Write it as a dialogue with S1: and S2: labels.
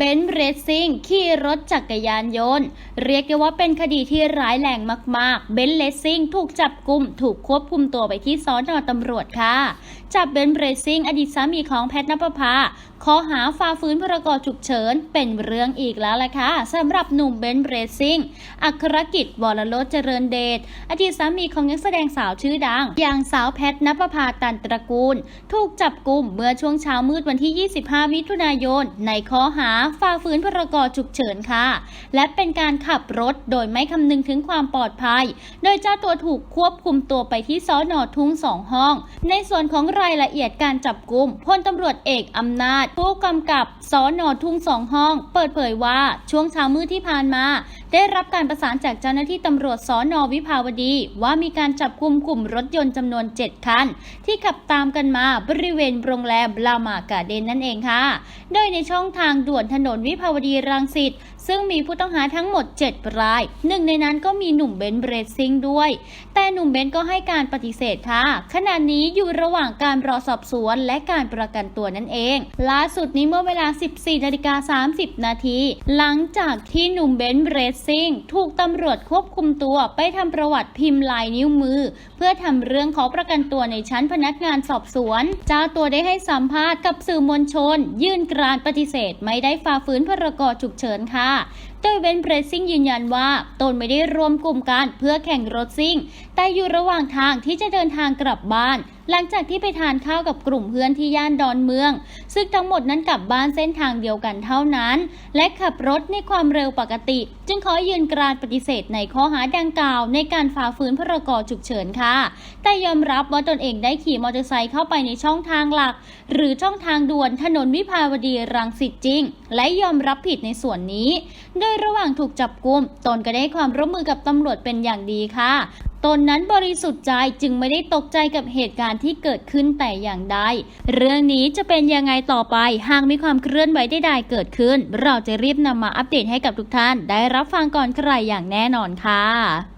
S1: เบนซ์เรซซิ่งขี่รถจักรยานยนต์ เรียกได้ว่าเป็นคดีที่ร้ายแรงมากๆ เบนซ์เรซซิ่งถูกจับกุม ถูกควบคุมตัวไปที่ซ้อนอตำรวจค่ะ จับเบนซ์เรซซิ่งอดีตสามีของแพทนปภาข้อหาฝ่าฝืนพรกฉุกเฉินเป็นเรื่องอีกแล้วล่ะค่ะสำหรับหนุ่มเบนซ์เรซซิ่งอัครกิจวรโรจน์เจริญเดชอดีตสามีของนักแสดงสาวชื่อดัง อย่างสาวแพทนปภาตันตระกูล ถูกจับกุมเมื่อช่วงเช้ามืดวันที่ 25 มิถุนายน ในข้อหาฝ่าฝืนพรกฉุกเฉินค่ะ และเป็นการขับรถโดยไม่คำนึงถึงความปลอดภัย โดยเจ้าตัวถูกควบคุมตัวไปที่สอนอทุ่งสองห้อง ในส่วนของรายละเอียดการจับกุมพลตำรวจเอกอำนาจ ผู้กำกับสอนอทุ่งสองห้อง เปิดเผยว่าช่วงเช้ามืดที่ผ่านมา ได้รับการประสานจากเจ้าหน้าที่ตำรวจสอนอวิภาวดี ว่ามีการจับกลุ่มกลุ่มรถยนต์จำนวน 7 คัน ที่ขับตามกันมาบริเวณโรงแรมลามากาเดนนั่นเองค่ะ โดยในช่องทางด่วนถนนวิภาวดีรังสิต ซึ่งมีผู้ต้องหาทั้งหมด 7 ราย หนึ่งในนั้นก็มีหนุ่มเบนซ์เบรดซิงด้วย แต่หนุ่มเบนซ์ก็ให้การปฏิเสธค่ะ ขณะนี้อยู่ระหว่างการรอสอบสวนและการประกันตัวนั่นเอง ล่าสุดนี้เมื่อเวลา 14นาฬิกา30 นาที หลังจากที่หนุ่มเบนซ์เบรดซิงถูกตำรวจควบคุมตัวไปทำประวัติพิมพ์ลายนิ้วมือ เพื่อทำเรื่องขอประกันตัวในชั้นพนักงานสอบสวน เจ้าตัวได้ให้สัมภาษณ์กับสื่อมวลชน ยื่นกรานปฏิเสธไม่ได้ฝ่าฝืนพรกฉุกเฉินค่ะโดยเบนเบรสซิ่งยืนยันว่าตนไม่ได้รวมกลุ่มกันเพื่อแข่งรถซิ่ง แต่อยู่ระหว่างทางที่จะเดินทางกลับบ้าน หลังจากที่ไปทานข้าวกับกลุ่มเพื่อนที่ย่านดอนเมือง ซึ่งทั้งหมดนั้นกลับบ้านเส้นทางเดียวกันเท่านั้น และขับรถในความเร็วปกติ จึงขอยืนกรานปฏิเสธในข้อหาดังกล่าว ในการฝ่าฝืนพรกฉุกเฉินค่ะ แต่ยอมรับว่าตนเองได้ขี่มอเตอร์ไซค์เข้าไปในช่องทางหลัก หรือช่องทางด่วนถนนวิภาวดีรังสิตจริง และยอมรับผิดในส่วนนี้ โดยระหว่างถูกจับกุมตนก็ได้ความร่วมมือกับตำรวจเป็นอย่างดีค่ะ ตนนั้นบริสุทธิ์ใจจึงไม่ได้ตกใจกับเหตุการณ์ที่เกิดขึ้นแต่อย่างใด เรื่องนี้จะเป็นยังไงต่อไป หากมีความเคลื่อนไหวใดๆเกิดขึ้น เราจะรีบนำมาอัปเดตให้กับทุกท่าน ได้รับฟังก่อนใครอย่างแน่นอนค่ะ